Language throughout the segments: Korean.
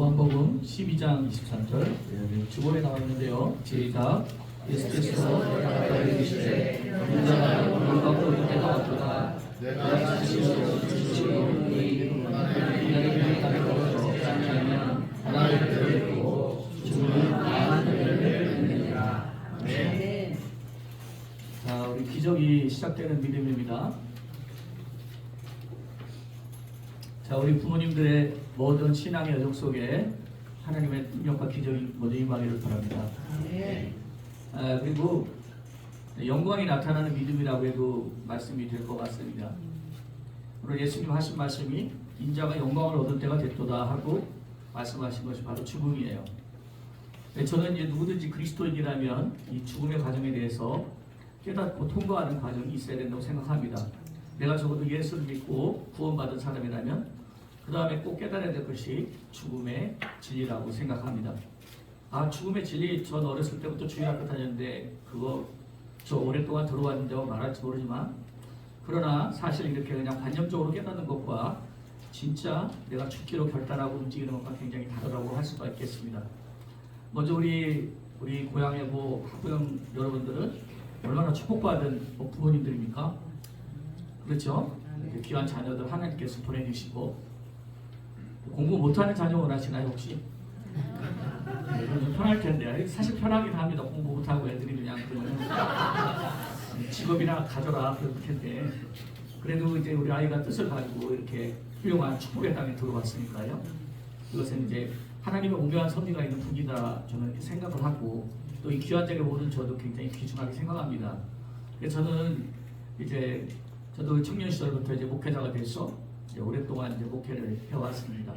요한복음 12장 23절 예, 주본에 나와 있는데요. 제가 예수께서 가까이 계시되 인자가 있는 때가 왔도다. 내가 지시로 지시로 너희 하나님의 믿음을 가지고 없지 않으면 하나님을 들고 주는 많은 열매를 맺느니라. 아멘. 자, 우리 기적이 시작되는 믿음입니다. 자, 우리 부모님들의 모든 신앙의 여정 속에 하나님의 능력과 기적이 모두 임하기를 바랍니다. 아, 그리고 영광이 나타나는 믿음이라고 해도 말씀이 될 것 같습니다. 오늘 예수님 하신 말씀이 인자가 영광을 얻을 때가 됐도다 하고 말씀하신 것이 바로 죽음이에요. 네, 저는 이제 누구든지 그리스도인이라면 이 죽음의 과정에 대해서 깨닫고 통과하는 과정이 있어야 된다고 생각합니다. 내가 적어도 예수를 믿고 구원받은 사람이라면 그 다음에 꼭 깨달아야 될 것이 죽음의 진리라고 생각합니다. 아 죽음의 진리 전 어렸을 때부터 주일학교 다녔는데 그거 저 오랫동안 들어왔는데 말할지 모르지만 그러나 사실 이렇게 그냥 관념적으로 깨닫는 것과 진짜 내가 죽기로 결단하고 움직이는 것과 굉장히 다르다고 할 수가 있겠습니다. 먼저 우리 우리 고향의 뭐 학부형 여러분들은 얼마나 축복받은 뭐 부모님들입니까? 그렇죠? 귀한 자녀들 하나님께서 보내주시고 공부 못하는 자녀 원하시나요 혹시? 네, 좀 편할 텐데 사실 편하긴 합니다. 공부 못하고 애들이 그냥 그러면 직업이나 가져라 그럴 텐데 그래도 이제 우리 아이가 뜻을 가지고 이렇게 훌륭한 축복의 땅에 들어왔으니까요. 이것은 이제 하나님의 오묘한 섭리가 있는福이다 저는 이렇게 생각을 하고 또 이 귀한 자리에 오는 저도 굉장히 귀중하게 생각합니다. 그래서 저는 이제 저도 청년 시절부터 이제 목회자가 돼서 이제 오랫동안 이제 목회를 해왔습니다.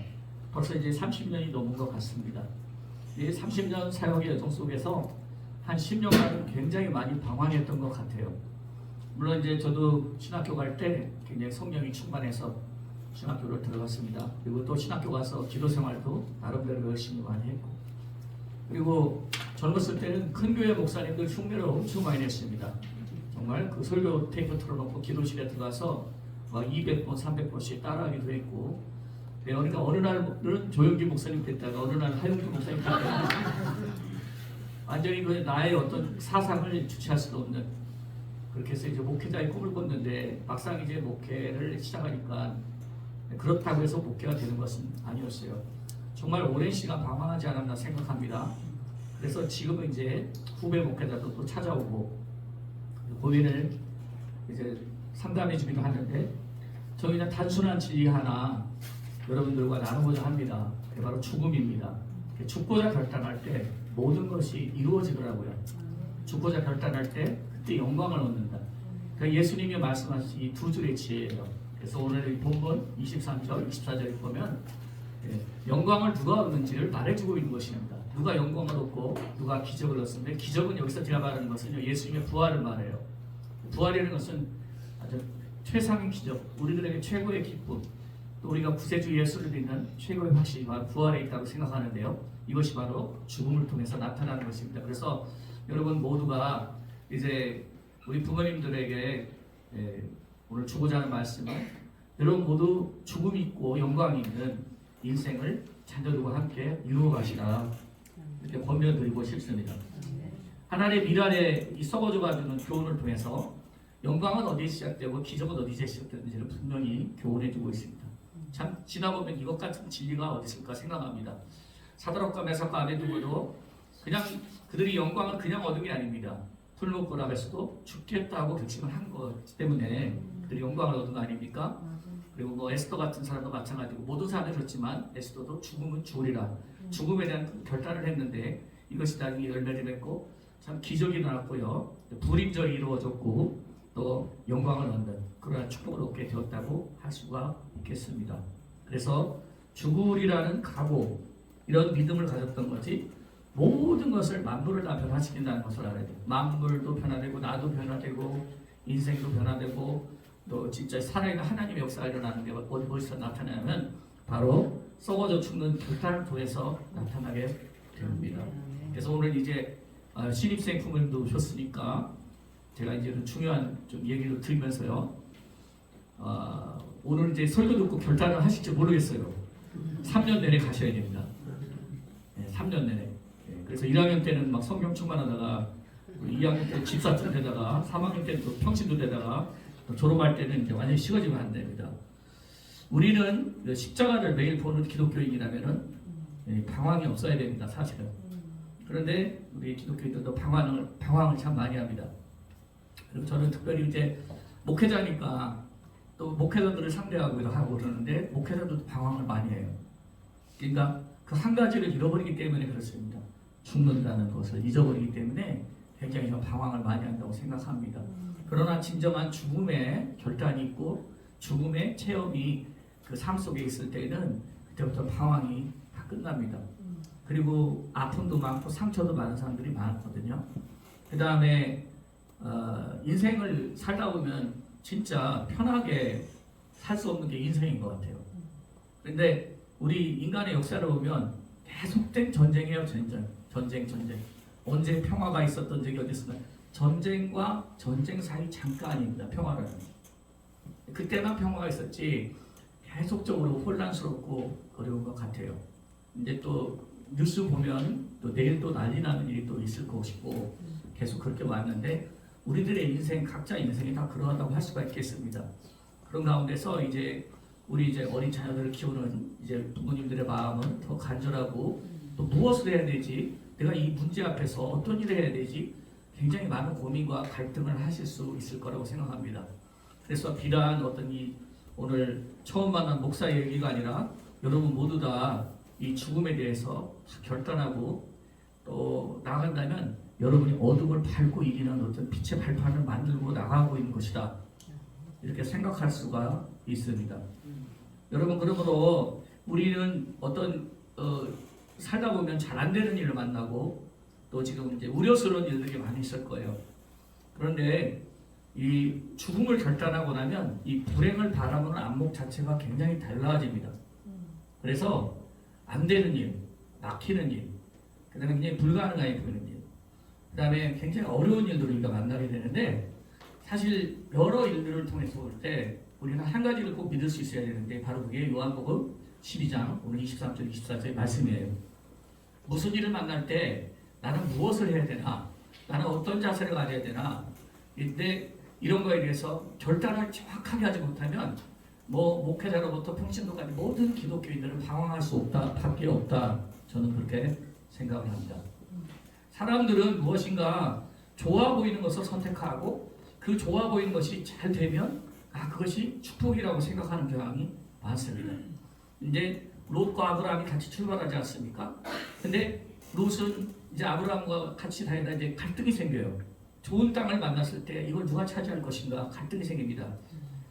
벌써 이제 30년이 넘은 것 같습니다. 이 30년 사역의 여정 속에서 한 10년간 굉장히 많이 방황했던 것 같아요. 물론 이제 저도 신학교 갈 때 굉장히 성령이 충만해서 신학교를 들어갔습니다. 그리고 또 신학교 가서 기도 생활도 나름대로 열심히 많이 했고 그리고 젊었을 때는 큰 교회 목사님들 흉내를 엄청 많이 냈습니다. 정말 그 설교 테이프 틀어놓고 기도실에 들어가서 막 200번, 300번씩 따라하기도 했고 네, 그러니까 어느 날은 조영기 목사님 됐다가 어느 날 하용기 목사님 됐다가 완전히 그 나의 어떤 사상을 주체할 수 없는 그렇게 해서 이제 목회자의 꿈을 꿨는데 막상 이제 목회를 시작하니까 그렇다고 해서 목회가 되는 것은 아니었어요. 정말 오랜 시간 방황하지 않았나 생각합니다. 그래서 지금은 이제 후배 목회자도 또 찾아오고 고민을 이제 상담해 주기도 하는데 저희는 단순한 진리 하나 여러분들과 나누고자 합니다. 그게 바로 죽음입니다. 죽고자 결단할 때 모든 것이 이루어지더라고요. 죽고자 결단할 때 그때 영광을 얻는다. 그 예수님이 말씀하신 이 두 줄의 지혜예요. 그래서 오늘 이 본문 23절, 24절에 보면 예, 영광을 누가 얻는지를 말해주고 있는 것입니다. 누가 영광을 얻고 누가 기적을 얻었는데 기적은 여기서 제가 말하는 것은요 예수님의 부활을 말해요. 부활이라는 것은 아주 최상의 기적, 우리들에게 최고의 기쁨, 또 우리가 구세주 예수를 믿는 최고의 확신이 바로 부활에 있다고 생각하는데요. 이것이 바로 죽음을 통해서 나타나는 것입니다. 그래서 여러분 모두가 이제 우리 부모님들에게 예, 오늘 주고자 하는 말씀은 여러분 모두 죽음이 있고 영광이 있는 인생을 자녀들과 함께 이루어가시라 이렇게 권면 드리고 싶습니다. 하나님의 미란에 이 썩어져가지는 교훈을 통해서 영광은 어디에 시작되고 기적은 어디에 시작되는지를 분명히 교훈해주고 있습니다. 참 지나 보면 이것 같은 진리가 어디 있을까 생각합니다. 사드락과 메삭과 아베두고도 그냥 그들이 영광을 그냥 얻은 게 아닙니다. 풀목고랍에서도 죽겠다고 결심을 한 것 때문에 그들이 영광을 얻은 거 아닙니까? 그리고 뭐 에스더 같은 사람도 마찬가지고 모든 사람이 그렇지만 에스더도 죽음은 죽으리라 죽음에 대한 결단을 했는데 이것이 나중에 열매를 맺고 참 기적이 나왔고요 불임절이 이루어졌고 또 영광을 얻는 그러한 축복을 얻게 되었다고 할 수가 있겠습니다. 그래서 죽으리라는 각오 이런 믿음을 가졌던 것이 모든 것을 만물을 다 변화시킨다는 것을 알아야 돼요. 만물도 변화되고 나도 변화되고 인생도 변화되고 또 진짜 살아있는 하나님의 역사가 일어나는 게 어디 어디서 나타나냐면 바로 썩어져 죽는 결단을 통해서 나타나게 됩니다. 그래서 오늘 이제 어, 신입생 부모님도 오셨으니까 제가 이제 중요한 좀 얘기를 드리면서요. 어, 오늘 이제 설교 듣고 결단을 하실지 모르겠어요. 3년 내내 가셔야 됩니다. 예, 3년 내내. 예, 그래서 1학년 때는 막 성경 충만하다가 2학년 때 집사쯤 되다가 3학년 때는 또 평신도 되다가 또 졸업할 때는 이제 완전히 식어지면 안 됩니다. 우리는 그 십자가를 매일 보는 기독교인이라면은 예, 방황이 없어야 됩니다. 사실은. 그런데 우리 기독교인들도 방황을 방황을 참 많이 합니다. 그리고 저는 특별히 이제 목회자니까 또 목회자들을 상대하기도 하고 그러는데 목회자들도 방황을 많이 해요. 그러니까 그 한 가지를 잃어버리기 때문에 그렇습니다. 죽는다는 것을 잊어버리기 때문에 굉장히 좀 방황을 많이 한다고 생각합니다. 그러나 진정한 죽음의 결단이 있고 죽음의 체험이 그 삶 속에 있을 때는 그때부터 방황이 다 끝납니다. 그리고 아픔도 많고 상처도 많은 사람들이 많거든요. 그 다음에 어, 인생을 살다 보면 진짜 편하게 살 수 없는 게 인생인 것 같아요. 그런데 우리 인간의 역사를 보면 계속된 전쟁이에요, 전쟁, 전쟁, 전쟁. 언제 평화가 있었던 적이 어디 있었나? 전쟁과 전쟁 사이 잠깐입니다. 평화라는. 게. 그때만 평화가 있었지 계속적으로 혼란스럽고 어려운 것 같아요. 이제 또 뉴스 보면 또 내일 또 난리 나는 일이 또 있을 것이고 계속 그렇게 왔는데 우리들의 인생 각자 인생이 다 그러하다고 할 수가 있겠습니다. 그런 가운데서 이제 우리 이제 어린 자녀들을 키우는 이제 부모님들의 마음은 더 간절하고 또 무엇을 해야 되지? 내가 이 문제 앞에서 어떤 일을 해야 되지? 굉장히 많은 고민과 갈등을 하실 수 있을 거라고 생각합니다. 그래서 비단 어떤 이 오늘 처음 만난 목사 얘기가 아니라 여러분 모두 다 이 죽음에 대해서 다 결단하고 또 나간다면 여러분이 어둠을 밟고 이기는 어떤 빛의 발판을 만들고 나가고 있는 것이다. 이렇게 생각할 수가 있습니다. 여러분 그러므로 우리는 어떤 어, 살다 보면 잘 안 되는 일을 만나고 또 지금 이제 우려스러운 일들이 많이 있을 거예요. 그런데 이 죽음을 결단하고 나면 이 불행을 바라보는 안목 자체가 굉장히 달라집니다. 그래서 안 되는 일, 막히는 일, 그다음에 굉장히 불가능하게 그다음에 굉장히 어려운 일들을 우리가 만나게 되는데 사실 여러 일들을 통해서 볼 때 우리는 한 가지를 꼭 믿을 수 있어야 되는데 바로 그게 요한복음 12장 오늘 23절 24절의 말씀이에요. 무슨 일을 만날 때 나는 무엇을 해야 되나? 나는 어떤 자세를 가져야 되나? 근데 이런 거에 대해서 결단을 정확하게 하지 못하면 뭐 목회자로부터 평신도까지 모든 기독교인들은 방황할 수 없다, 밖에 없다. 저는 그렇게 생각을 합니다. 사람들은 무엇인가 좋아 보이는 것을 선택하고 그 좋아 보이는 것이 잘 되면 아 그것이 축복이라고 생각하는 경향이 많습니다. 이제 롯과 아브라함이 같이 출발하지 않습니까? 근데 롯은 이제 아브라함과 같이 다니다 이제 갈등이 생겨요. 좋은 땅을 만났을 때 이걸 누가 차지할 것인가 갈등이 생깁니다.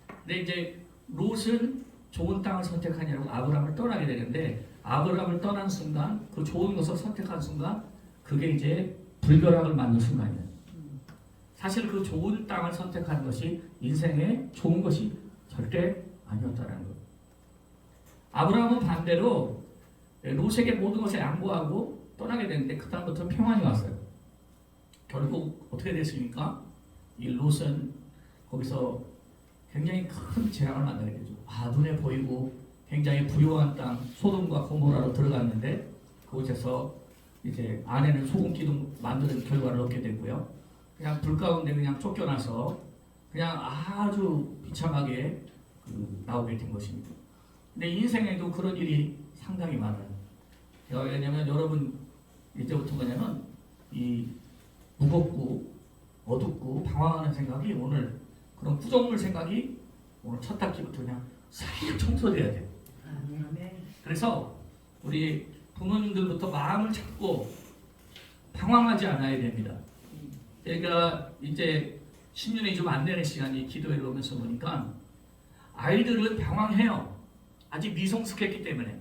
근데 이제 롯은 좋은 땅을 선택하냐고 아브라함을 떠나게 되는데 아브라함을 떠난 순간 그 좋은 것을 선택한 순간 그게 이제 불결함을 맞는 순간이에요. 사실 그 좋은 땅을 선택하는 것이 인생에 좋은 것이 절대 아니었다는 것. 아브라함은 반대로 롯에게 모든 것에 양보하고 떠나게 되는데 그 다음부터 평안이 왔어요. 결국 어떻게 됐습니까? 이 롯은 거기서 굉장히 큰 재앙을 만나게 되죠. 아 눈에 보이고 굉장히 부유한 땅 소돔과 고모라로 들어갔는데 그곳에서 이제 아내는 소금 기둥 만드는 결과를 얻게 되고요. 그냥 불 가운데 그냥 쫓겨나서 그냥 아주 비참하게 그 나오게 된 것입니다. 근데 인생에도 그런 일이 상당히 많아요. 제가 왜냐면 여러분 이제부터 뭐냐면 이 무겁고 어둡고 방황하는 생각이 오늘 그런 부정물 생각이 오늘 첫 학기부터 그냥 싹 청소돼야 돼요. 그래서 우리 부모님들부터 마음을 잡고 방황하지 않아야 됩니다. 제가 이제 10년이 좀 안 되는 시간이 기도회를 오면서 보니까 아이들은 방황해요. 아직 미성숙했기 때문에.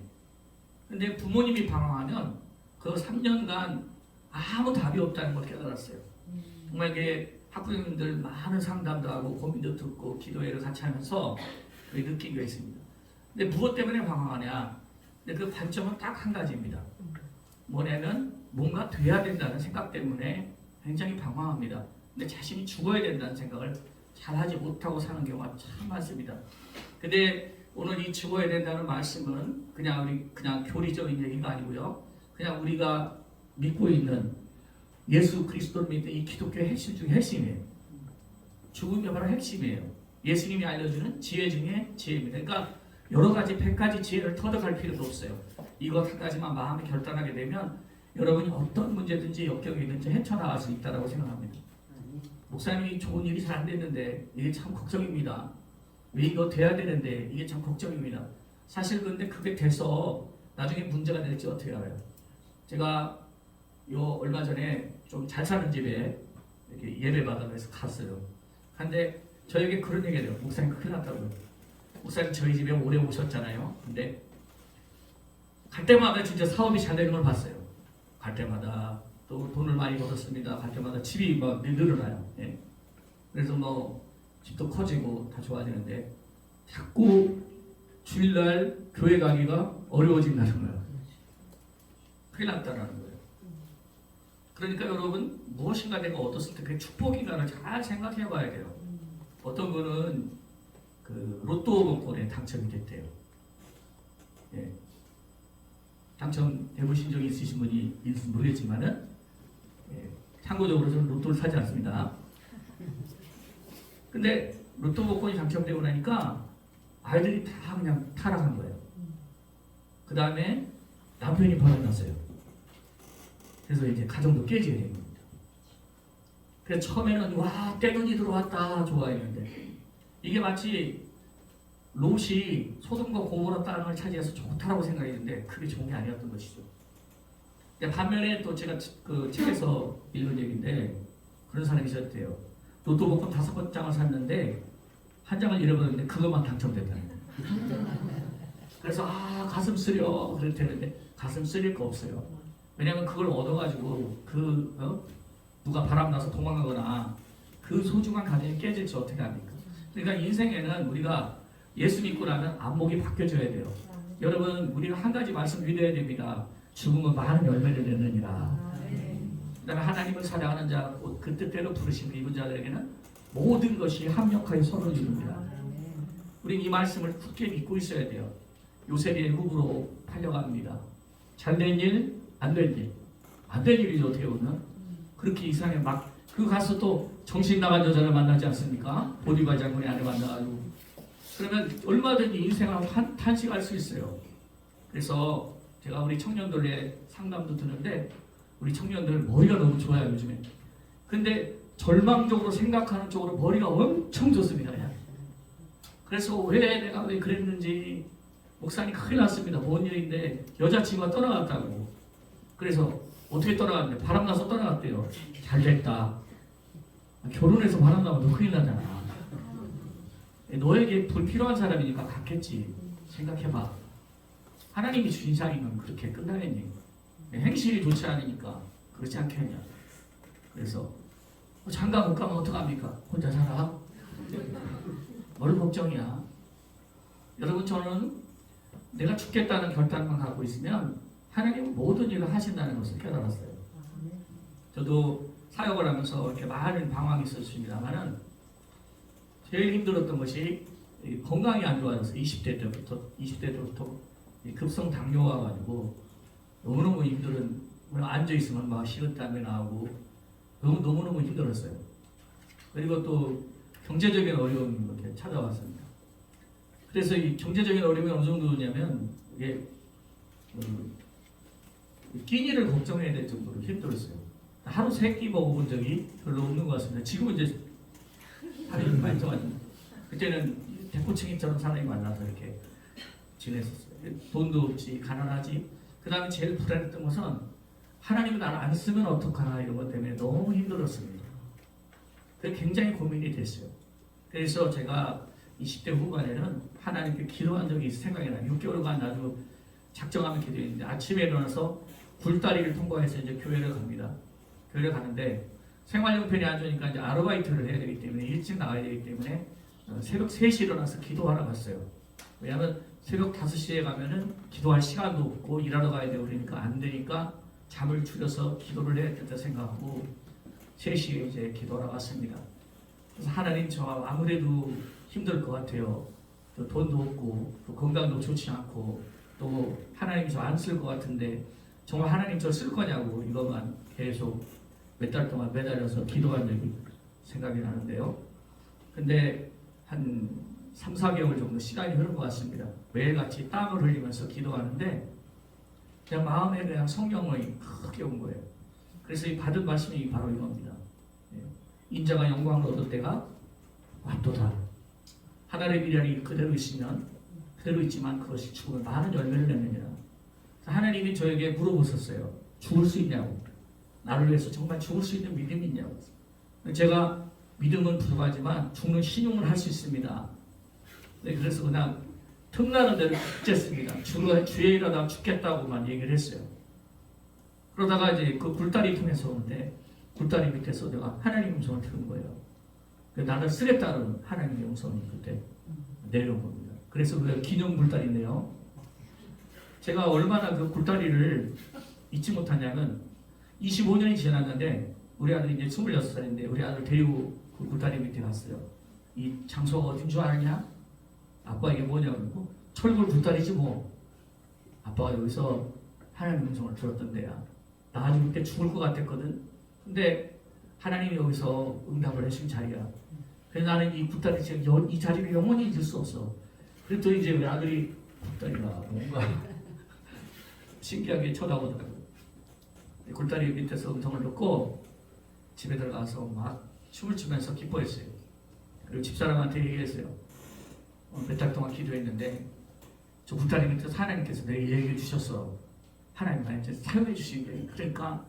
근데 부모님이 방황하면 그 3년간 아무 답이 없다는 걸 깨달았어요. 정말 학부모님들 많은 상담도 하고 고민도 듣고 기도회를 같이 하면서 느낀 게 있습니다. 근데 무엇 때문에 방황하냐? 근데 그 관점은 딱 한 가지입니다. 뭐냐면 뭔가 돼야 된다는 생각 때문에 굉장히 방황합니다. 근데 자신이 죽어야 된다는 생각을 잘 하지 못하고 사는 경우가 참 많습니다. 근데 오늘 이 죽어야 된다는 말씀은 그냥 우리 그냥 교리적인 얘기가 아니고요. 그냥 우리가 믿고 있는 예수 그리스도를 믿는 이 기독교의 핵심 중에 핵심이에요. 죽음이 바로 핵심이에요. 예수님이 알려주는 지혜 중에 지혜입니다. 그러니까 여러 가지 백 가지 지혜를 터득할 필요도 없어요. 이것 한 가지만 마음에 결단하게 되면 여러분이 어떤 문제든지 역경이 있는지 헤쳐나갈 수 있다고 생각합니다. 목사님이 좋은 일이 잘 안 됐는데 이게 참 걱정입니다. 왜 이거 돼야 되는데 이게 참 걱정입니다. 사실 근데 그게 돼서 나중에 문제가 될지 어떻게 알아요? 제가 요 얼마 전에 좀 잘 사는 집에 예배 받아서 갔어요. 근데 저에게 그런 얘기를 해요. 목사님 큰일 났다고요. 목사님 저희 집에 오래 오셨잖아요. 근데 갈 때마다 진짜 사업이 잘 되는 걸 봤어요. 갈 때마다 또 돈을 많이 벌었습니다. 갈 때마다 집이 막 늘어나요. 예. 그래서 뭐 집도 커지고 다 좋아지는데 자꾸 주일날 교회 가기가 어려워진다는 거예요. 큰일 났다라는 거예요. 그러니까 여러분 무엇인가 내가 얻었을 때 그게 축복인가를 잘 생각해 봐야 돼요. 어떤 분은 그 로또 복권에 당첨이 됐대요. 예. 당첨돼 보신 적이 있으신 분이 있을지 모르겠지만은 예. 참고적으로 저는 로또를 사지 않습니다. 근데 로또 복권이 당첨되고 나니까 아이들이 다 그냥 타락한 거예요. 그 다음에 남편이 바람났어요. 그래서 이제 가정도 깨지게 된 겁니다. 그래서 처음에는 와 떼돈이 들어왔다 좋아했는데 이게 마치 롯이 소돔과 고모라 땅을 차지해서 좋다라고 생각했는데 그게 좋은 게 아니었던 것이죠. 반면에 또 제가 그 책에서 읽은 얘기인데 그런 사람이 있었대요. 로또 복권 다섯 번 장을 샀는데 한 장을 잃어버렸는데 그것만 당첨됐다는 거예요. 그래서 아 가슴 쓰려 그랬대는데 가슴 쓰릴 거 없어요. 왜냐하면 그걸 얻어가지고 그 어? 누가 바람나서 도망가거나 그 소중한 가정이 깨질지 어떻게 합니까? 그러니까 인생에는 우리가 예수 믿고 나면 안목이 바뀌어져야 돼요. 여러분 우리가 한 가지 말씀 믿어야 됩니다. 죽음은 많은 열매를 내느니라. 그다음에 하나님을 사랑하는 자, 곧그 뜻대로 부르심을 입은 자들에게는 모든 것이 합력하여 서로를 이룹니다. 우리는 이 말씀을 굳게 믿고 있어야 돼요. 요셉의 후보로 팔려갑니다. 잘 된 일, 안 된 일. 안 된 일이죠, 어떻게 보면. 그렇게 이상해. 막, 그 가서 또 정신 나간 여자를 만나지 않습니까? 보디발 장군의 아내 만나가지고. 그러면 얼마든지 인생을 한, 탄식할 수 있어요. 그래서 제가 우리 청년들의 상담도 드는데, 우리 청년들 머리가 너무 좋아요, 요즘에. 근데 절망적으로 생각하는 쪽으로 머리가 엄청 좋습니다, 그냥. 그래서 왜 내가 왜 그랬는지 목사님 큰일 났습니다. 뭔 일인데 여자친구가 떠나갔다고. 그래서 어떻게 떠나갔냐? 바람 나서 떠나갔대요. 잘 됐다. 결혼해서 바람 나면 너 큰일 나잖아. 너에게 불필요한 사람이니까 갔겠지. 생각해봐. 하나님이 자리면 그렇게 끝나겠니? 행실이 좋지 않으니까 그렇지 않겠냐. 그래서 어, 장가 못 가면 어떡합니까? 혼자 살아? 뭘 걱정이야? 여러분 저는 내가 죽겠다는 결단만 갖고 있으면 하나님은 모든 일을 하신다는 것을 깨달았어요. 저도 사역을 하면서 이렇게 많은 방황이 있었습니다만은 제일 힘들었던 것이 이 건강이 안 좋아져서 20대 때부터 20대 때부터 이 급성 당뇨가 가지고 너무너무 힘들은 앉아 있으면 막 식은땀이 나고 너무 너무너무 힘들었어요. 그리고 또 경제적인 어려움이 이렇게 찾아왔습니다. 그래서 이 경제적인 어려움이 어느 정도냐면 이게 그 끼니를 걱정해야 될 정도로 힘들었어요. 하루 세 끼 먹어본 적이 별로 없는 것 같습니다. 지금은 이제 좀 많이 쪄가지고 그때는 대포층이처럼 사람이 많아서 이렇게 지냈었어요. 돈도 없지 가난하지. 그 다음에 제일 불안했던 것은 하나님은 나를 안 쓰면 어떡하나 이런 것 때문에 너무 힘들었습니다. 그게 굉장히 고민이 됐어요. 그래서 제가 20대 후반에는 하나님께 기도한 적이 생각이 나요. 6개월간 아주 작정하면 기도했는데 아침에 일어나서 굴다리를 통과해서 이제 교회를 갑니다. 교회를 가는데 생활용편이 안 좋으니까 이제 아르바이트를 해야 되기 때문에 일찍 나와야 되기 때문에 어, 새벽 3시 일어나서 기도하러 갔어요. 왜냐하면 새벽 5시에 가면은 기도할 시간도 없고 일하러 가야 되고 그러니까 안 되니까 잠을 줄여서 기도를 해야 된다 생각하고 3시에 이제 기도하러 갔습니다. 그래서 하나님 저 아무래도 힘들 것 같아요. 또 돈도 없고 또 건강도 좋지 않고 또 하나님이 저안 쓸 것 같은데 정말 하나님 저 쓸 거냐고 이것만 계속 몇 달 동안 매달려서 기도한 적이 생각이 나는데요. 근데 한 3, 4개월 정도 시간이 흐른 것 같습니다. 매일같이 땀을 흘리면서 기도하는데 그냥 마음에 그냥 성령이 크게 온 거예요. 그래서 이 받은 말씀이 바로 이겁니다. 예. 인자가 영광을 얻을 때가 왔도다. 하나님의 미련이 그대로 있으면 그대로 있지만 그것이 죽으면 많은 열매를 맺느니라. 하나님이 저에게 물어보셨어요. 죽을 수 있냐고. 나를 위해서 정말 죽을 수 있는 믿음이 있냐고. 제가 믿음은 부족하지만 죽는 신용을 할 수 있습니다. 네, 그래서 그냥 틈나는 대로 죽겠습니다. 주가 주에 일어나 죽겠다고만 얘기를 했어요. 그러다가 이제 그 굴다리 통해서 오는데 굴다리 밑에서 내가 하나님 음성을 들은 거예요. 그 나를 쓰겠다는 하나님의 음성이 그때 내려온 겁니다. 그래서 그 기념 굴다리인데요. 제가 얼마나 그 굴다리를 잊지 못하냐면 25년이 지났는데 우리 아들이 이제 26살인데 우리 아들 데리고 그 굴다리 밑에 갔어요. 이 장소가 어딘 줄 아느냐? 아빠 이게 뭐냐고 철골 굴다리지 뭐. 아빠가 여기서 하나님 음성을 들었던 데야. 나 아주 그때 죽을 것 같았거든. 근데 하나님이 여기서 응답을 해준 자리야. 그래서 나는 이 굴다리 지금 여- 이 자리를 영원히 잊을 수 없어. 그랬더니 이제 우리 아들이 굴다리가 뭔가 신기하게 쳐다보더라고요. 굴다리 밑에서 음성을 듣고 집에 들어가서 막 춤을 추면서 기뻐했어요. 그리고 집사람한테 얘기했어요. 어, 몇달 동안 기도했는데 저 굴다리 밑에서 하나님께서 내게 얘기해 주셨어. 하나님 나 이제 사용해 주시게. 그러니까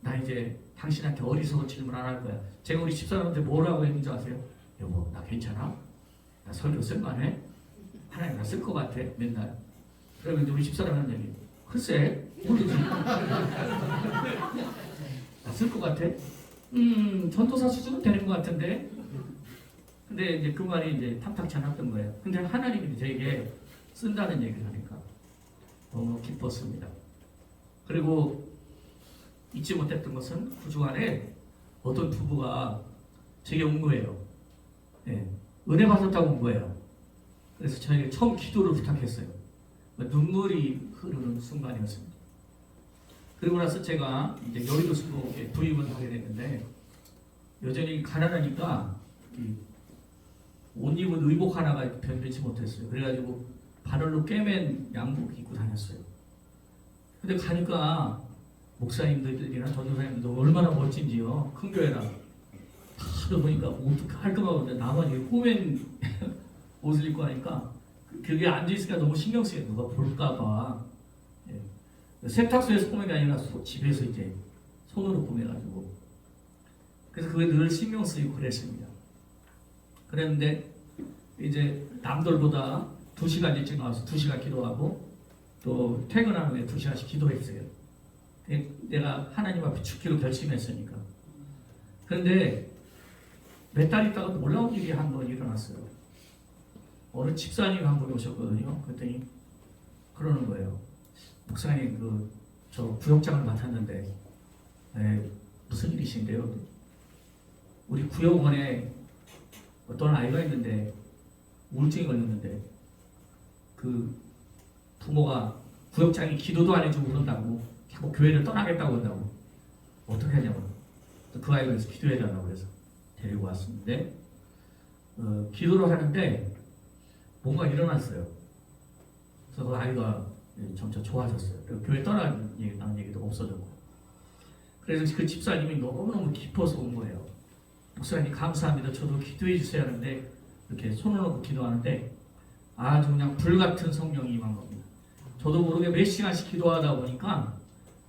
나 이제 당신한테 어리석은 질문 안 할 거야. 제가 우리 집사람한테 뭐라고 했는지 아세요? 여보 나 괜찮아? 나 설교 쓸만해? 하나님 나 쓸 것 같아 맨날. 그러면 우리 집사람 하는 얘기. 글쎄 모르지. 나쓸것 같아? 음 전도사 수준은 되는 것 같은데. 근데 이제 그 말이 이제 탐탁치 않았던 거예요. 근데 하나님이 저에게 쓴다는 얘기를 하니까 너무 기뻤습니다. 그리고 잊지 못했던 것은 그 주간에 어떤 부부가 제게 온 거예요. 예, 은혜 받았다고 온 거예요. 그래서 저에게 처음 기도를 부탁했어요. 눈물이 흐르는 순간이었습니다. 그리고 나서 제가 이제 여의도 수목에 부임을 하게 됐는데 여전히 가난하니까 이옷 입은 의복 하나가 변변치 못했어요. 그래가지고 바늘로 꿰맨 양복 입고 다녔어요. 근데 가니까 목사님들이나 전도사님들도 얼마나 멋진지요. 큰 교회라. 다들 보니까 옷도 깔끔하고 이렇게 꼬맨 옷을 입고 하니까 그- 그게 앉아있으니까 너무 신경 쓰여요. 누가 볼까봐. 예. 세탁소에서 꼬맨 게 아니라 소- 집에서 이제 손으로 꼬매가지고. 그래서 그게 늘 신경 쓰이고 그랬습니다. 그랬는데 이제 남들보다 두 시간 일찍 나와서 두 시간 기도하고 또 퇴근한 후에 두 시간씩 기도했어요. 내가 하나님 앞에 죽기로 결심했으니까. 그런데 몇 달 있다가 놀라운 일이 한 번 일어났어요. 어느 집사님 한 분이 오셨거든요. 그랬더니 그러는 거예요. 목사님 그저 구역장을 맡았는데 에, 무슨 일이신데요? 우리 구역원에 어떤 아이가 있는데 우울증이 걸렸는데 그 부모가 구역장이 기도도 안 해주고 그런다고 자꾸 교회를 떠나겠다고 한다고 어떻게 하냐고 그 아이가 기도해야 된다고 그래서 데리고 왔는데 어, 기도를 하는데 뭔가 일어났어요. 그래서 그 아이가 점차 좋아졌어요. 그리고 교회 떠나는 얘기, 얘기도 없어졌고 그래서 그 집사님이 너무너무 깊어서 온 거예요. 목사님 감사합니다. 저도 기도해 주세요 하는데 이렇게 손을 놓고 기도하는데 아주 그냥 불같은 성령이 임한 겁니다. 저도 모르게 몇 시간씩 기도하다 보니까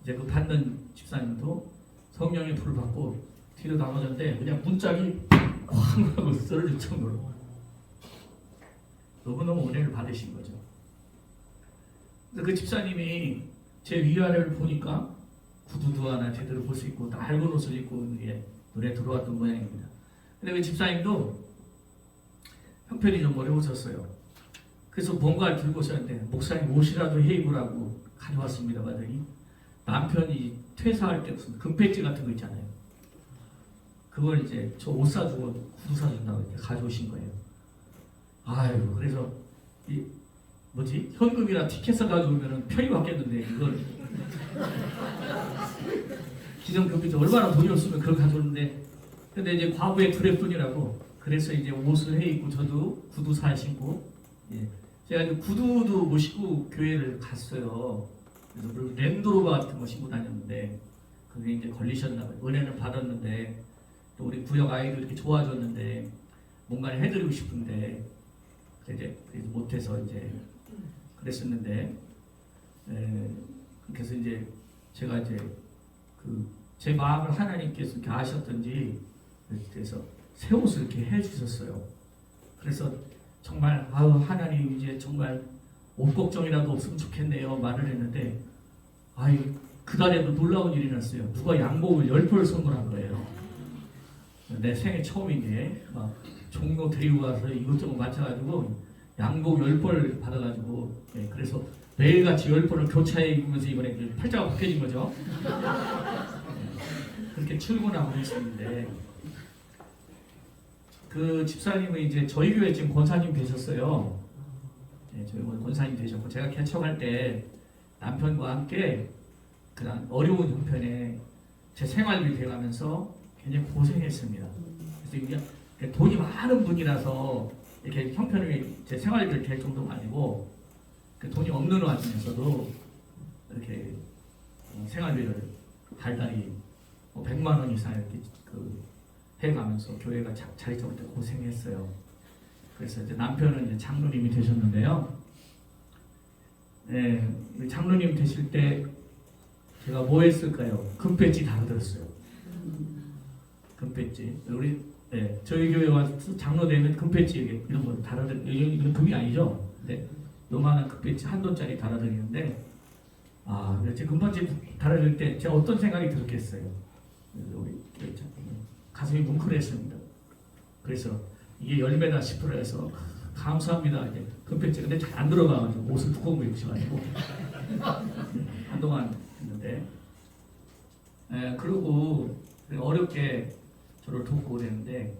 이제 그 받는 집사님도 성령의 불을 받고 뒤로 나눠졌는데 그냥 문짝이 쾅 하고 쓰러질 정도로 너무너무 은혜를 받으신 거죠. 그 집사님이 제 위아래를 보니까 구두도 하나 제대로 볼 수 있고 낡은 옷을 입고 예, 눈에 들어왔던 모양입니다. 근데 그 집사님도 형편이 좀 어려우셨어요. 그래서 뭔가를 들고 오셨는데 목사님 옷이라도 해 입으라고 가져왔습니다. 하더니 남편이 퇴사할 때 무슨 금배지 같은 거 있잖아요. 그걸 이제 저 옷 사주고 구두 사준다고 이렇게 가져오신 거예요. 아유 그래서 이 뭐지 현금이나 티켓을 가져오면은 편히 받겠는데 이걸 기성교비도 얼마나 돈이 없으면 그걸 가져오는데 근데 이제 과부의 두레뿐이라고 그래서 이제 옷을 해 입고 저도 구두 사 신고 예. 제가 이제 구두도 못 신고 교회를 갔어요. 그래서 랜드로버 같은 거 신고 다녔는데 그게 이제 걸리셨나 봐요. 은혜는 받았는데 또 우리 구역 아이도 이렇게 좋아졌는데 뭔가를 해드리고 싶은데 이제 못해서 이제 그랬었는데 에, 그래서 이제 제가 이제 그 제 마음을 하나님께서 이렇게 아셨던지 그래서 새 옷을 이렇게 해주셨어요. 그래서 정말 아우 하나님 이제 정말 옷 걱정이라도 없으면 좋겠네요 말을 했는데 아유 그달에도 놀라운 일이 났어요. 누가 양복을 열 벌 선물한 거예요. 내 생애 처음인데 막 종로 데리고 가서 이것저것 맞춰가지고 양복 열 벌 받아가지고 예, 그래서 매일같이 열 벌을 교차해 입으면서 이번에 이제 팔자가 바뀌어진 거죠. 예, 그렇게 출근하고 했었는데 그 집사님은 이제 저희 교회 지금 권사님 되셨어요. 예, 저희 권- 권사님 되셨고 제가 개척할 때 남편과 함께 그런 어려운 형편에 제 생활비 돼가면서 굉장히 고생했습니다. 그래서 이게 그 돈이 많은 분이라서 이렇게 형편이 제 생활비를 될 정도가 아니고 그 돈이 없는 와중에서도 이렇게 어, 생활비를 달달이 뭐 100만 원 이상 이렇게 그 해가면서 교회가 자, 자리 잡을 때 고생했어요. 그래서 이제 남편은 이제 장로님이 되셨는데요. 네, 장로님 되실 때 제가 뭐 했을까요? 금배지 달아드렸어요. 금배지. 우리 네, 저희 교회 와서 장로 되면 이렇게 이런 거 달아드리 이건 금이 아니죠. 네, 요만한 금배지 한 돈짜리 달아드리는데 아, 그래서 금배지 달아드릴 때 제가 어떤 생각이 들었겠어요. 우리 가슴이 뭉클했습니다. 그래서 이게 열매다 싶으라 해서 감사합니다. 이제 금배지 근데 잘 안 들어가가지고 옷을 두꺼운 거 입으셔가지고 한동안 했는데 에, 그리고 어렵게 저를 돕고 그랬는데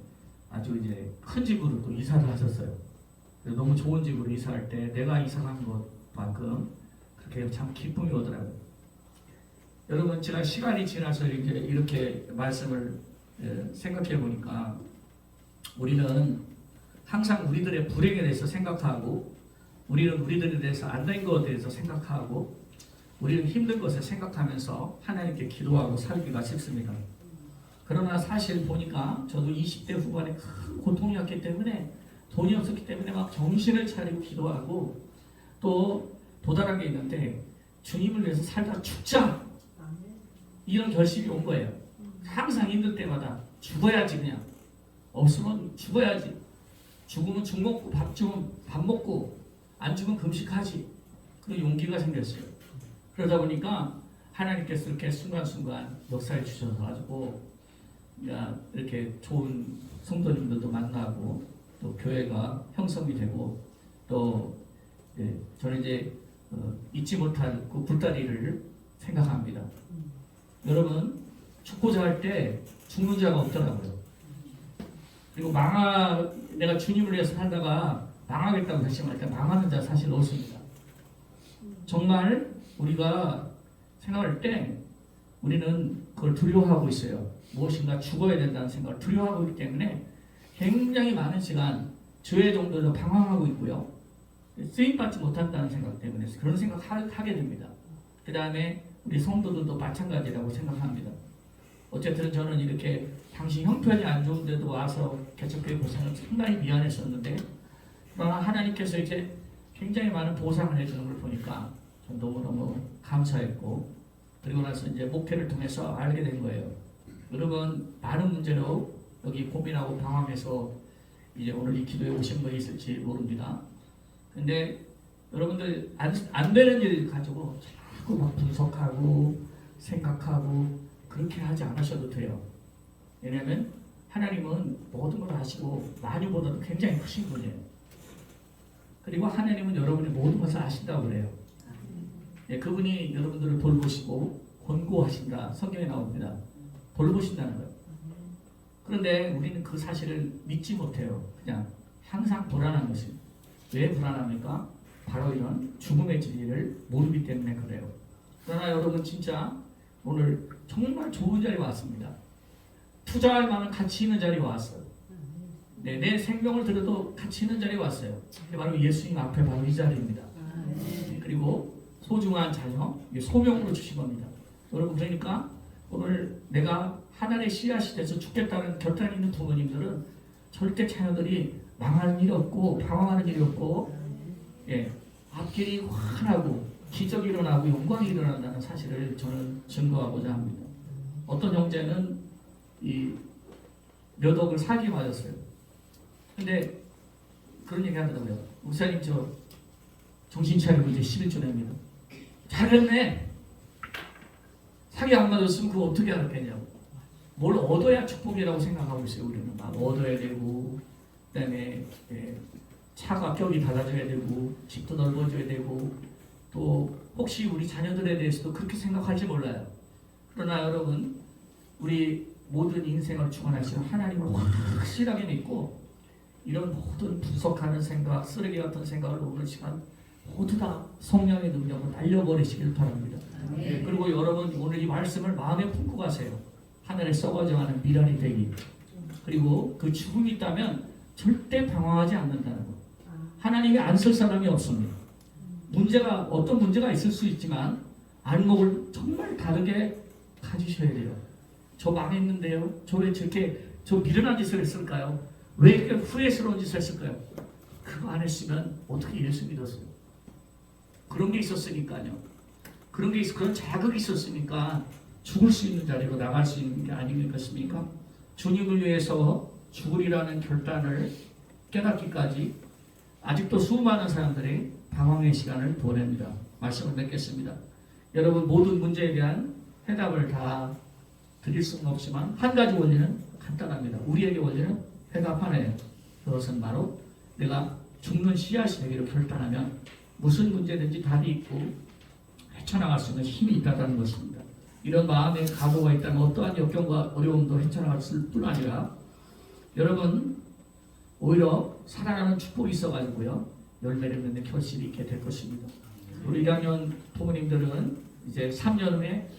아주 이제 큰 집으로 또 이사를 하셨어요. 너무 좋은 집으로 이사할 때 내가 이사한 것만큼 그렇게 참 기쁨이 오더라고요. 여러분 제가 시간이 지나서 이제 이렇게 말씀을 에, 생각해 보니까 우리는 항상 우리들의 불행에 대해서 생각하고 우리는 우리들에 대해서 안 된 것에 대해서 생각하고 우리는 힘든 것을 생각하면서 하나님께 기도하고 살기가 쉽습니다. 그러나 사실 보니까 저도 20대 후반에 큰 고통이었기 때문에 돈이 없었기 때문에 막 정신을 차리고 기도하고 또 도달한 게 있는데 주님을 위해서 살다 죽자 이런 결심이 온 거예요. 항상 힘들 때마다 죽어야지 그냥 없으면 죽어야지 죽으면 죽 먹고 밥 죽으면 밥 먹고 안 죽으면 금식하지 그런 용기가 생겼어요. 그러다 보니까 하나님께서 이렇게 순간순간 역사해 주셔서 가지고 야, 이렇게 좋은 성도님들도 만나고 또 교회가 형성이 되고 또 예, 저는 이제 어, 잊지 못할 그 불다리를 생각합니다. 여러분 죽고자 할 때 죽는 자가 없더라고요. 그리고 망하 내가 주님을 위해서 살다가 망하겠다고 결심할 때 망하는 자 사실 없습니다. 정말 우리가 생각할 때 우리는 그걸 두려워하고 있어요. 무엇인가 죽어야 된다는 생각을 두려워하고 있기 때문에 굉장히 많은 시간 죄의 정도로 방황하고 있고요. 쓰임받지 못한다는 생각 때문에 그런 생각 하게 됩니다. 그 다음에 우리 성도들도 마찬가지라고 생각합니다. 어쨌든 저는 이렇게 당시 형편이 안 좋은데도 와서 개척교회 고생을 상당히 미안했었는데 그러나 하나님께서 이제 굉장히 많은 보상을 해주는 걸 보니까 전 너무너무 감사했고 그리고 나서 이제 목회를 통해서 알게 된 거예요. 여러분 많은 문제로 여기 고민하고 방황해서 이제 오늘 이 기도에 오신 분이 있을지 모릅니다. 근데 여러분들 안, 안 되는 일 가지고 자꾸 막 분석하고 생각하고 그렇게 하지 않으셔도 돼요. 왜냐하면 하나님은 모든 걸 아시고 많이보다도 굉장히 크신 분이에요. 그리고 하나님은 여러분의 모든 것을 아신다고 그래요. 예, 그분이 여러분들을 돌보시고 권고하신다. 성경에 나옵니다. 돌보신다는 거예요. 그런데 우리는 그 사실을 믿지 못해요. 그냥 항상 불안한 것이. 왜 불안합니까? 바로 이런 죽음의 진리를 모르기 때문에 그래요. 그러나 여러분 진짜 오늘 정말 좋은 자리에 왔습니다. 투자할 만한 가치 있는 자리에 왔어요. 네, 내 생명을 들여도 가치 있는 자리에 왔어요. 바로 예수님 앞에 바로 이 자리입니다. 네, 그리고 소중한 자녀, 소명으로 주신 겁니다. 여러분 그러니까 오늘 내가 하나님의 씨앗이 돼서 죽겠다는 결단이 있는 부모님들은 절대 자녀들이 망하는 일이 없고 방황하는 일이 없고 예, 앞길이 환하고 기적이 일어나고 영광이 일어난다는 사실을 저는 증거하고자 합니다. 어떤 형제는 이몇 억을 사기 맞았어요. 근데 그런 얘기 하더라고요. 목사님 저 정신 차리고 이제 11조 냅니다. 잘했네. 사기 안 맞았으면 그거 어떻게 알았겠냐고. 뭘 얻어야 축복이라고 생각하고 있어요. 우리는 막 얻어야 되고 그다음에 예, 차가 격이 달라져야 되고 집도 넓어져야 되고 또 혹시 우리 자녀들에 대해서도 그렇게 생각할지 몰라요. 그러나 여러분 우리 모든 인생을 주관하시는 하나님을 확실하게 믿고 이런 모든 분석하는 생각, 쓰레기 같은 생각을 오는 시간 모두 다 성령의 능력으로 날려버리시길 바랍니다. 예, 그리고 여러분 오늘 이 말씀을 마음에 품고 가세요. 하늘에 썩어져가는 미련이 되기. 그리고 그 죽음이 있다면 절대 방황하지 않는다는 것. 하나님이 안 쓸 사람이 없습니다. 문제가 어떤 문제가 있을 수 있지만 안목을 정말 다르게 가지셔야 돼요. 저 망했는데요. 저 왜 저렇게 저 미련한 짓을 했을까요? 왜 이렇게 후회스러운 짓을 했을까요? 그거 안 했으면 어떻게 예수 믿었어요? 그런 게 있었으니까요. 그런 게 있, 그런 자극이 있었으니까 죽을 수 있는 자리로 나갈 수 있는 게 아니겠습니까? 주님을 위해서 죽으리라는 결단을 깨닫기까지 아직도 수많은 사람들이 방황의 시간을 보냅니다. 말씀을 맺겠습니다. 여러분 모든 문제에 대한 해답을 다 드릴 수는 없지만 한 가지 원리는 간단합니다. 우리에게 원리는 해답 하나예요. 그것은 바로 내가 죽는 씨앗이 되기로 결단하면 무슨 문제든지 답이 있고 헤쳐나갈 수 있는 힘이 있다는 것입니다. 이런 마음의 각오가 있다면 어떠한 역경과 어려움도 헤쳐나갈 뿐 아니라 여러분 오히려 살아가는 축복이 있어가지고요 열매를 맺는 결실이 있게 될 것입니다. 우리 1학년 부모님들은 이제 3년 후에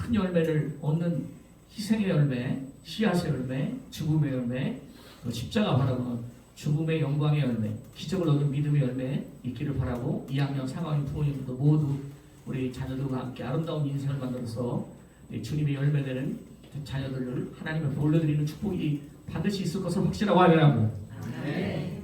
큰 열매를 얻는 희생의 열매, 씨앗의 열매, 죽음의 열매, 또 십자가 바라보는 죽음의 영광의 열매, 기적을 얻은 믿음의 열매 있기를 바라고 2학년 3학년 부모님들도 모두 우리 자녀들과 함께 아름다운 인생을 만들어서 이 주님의 열매되는 자녀들을 하나님 앞에 올려드리는 축복이 반드시 있을 것을 확실하고 하려고 네,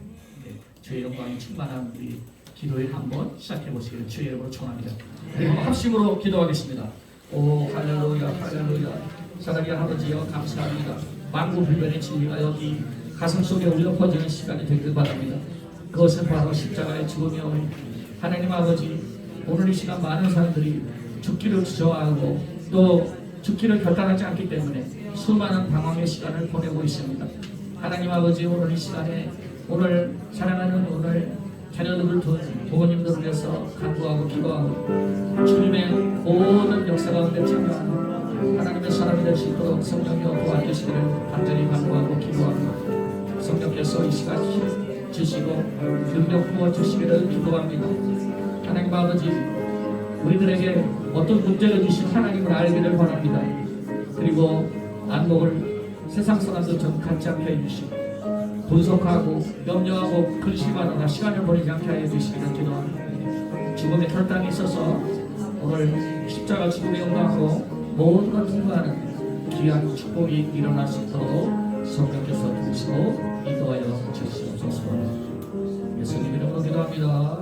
주의 영광이 충만한 우리 기도에 한번 시작해 보시기를 주의 이름으로 청합니다. 그리고 합심으로 기도하겠습니다. 오 할렐루야 할렐루야 사랑의 아버지여 감사합니다. 만구 불변의 진리가 여기 가슴 속에 울려 퍼지는 시간이 되길 바랍니다. 그것은 바로 십자가의 죽음이오 하나님 아버지 오늘 이 시간 많은 사람들이 죽기를 주저하고 또 죽기를 결단하지 않기 때문에 수많은 방황의 시간을 보내고 있습니다. 하나님 아버지 오늘 이 시간에 오늘 사랑하는 오늘 자녀들을 둔 부모님들을 위해서 간구하고 기도하고 주님의 모든 역사 가운데 참여하는 하나님의 사람이 될 수 있도록 성령이여 도와주시기를 간절히 간구하고 기도하고 성령께서 이 시간 힘 주시고 능력 부어 주시기를 기도합니다. 하나님 아버지 우리들에게 어떤 문제를 주신 하나님을 알기를 바랍니다. 그리고 안목을 세상 사람들처럼 갖지 않게 해주시고 분석하고 염려하고 근심하느라 시간을 보내지 않게 하여 주시기를 기도합니다. 죽음의 결단이 있어서 오늘 십자가 죽음의 영광으로 모든 것 통과하는 귀한 축복이 일어날 수 있도록 성령께서 도우시고 인도하여 주시옵소서 예수님 이름으로 기도합니다.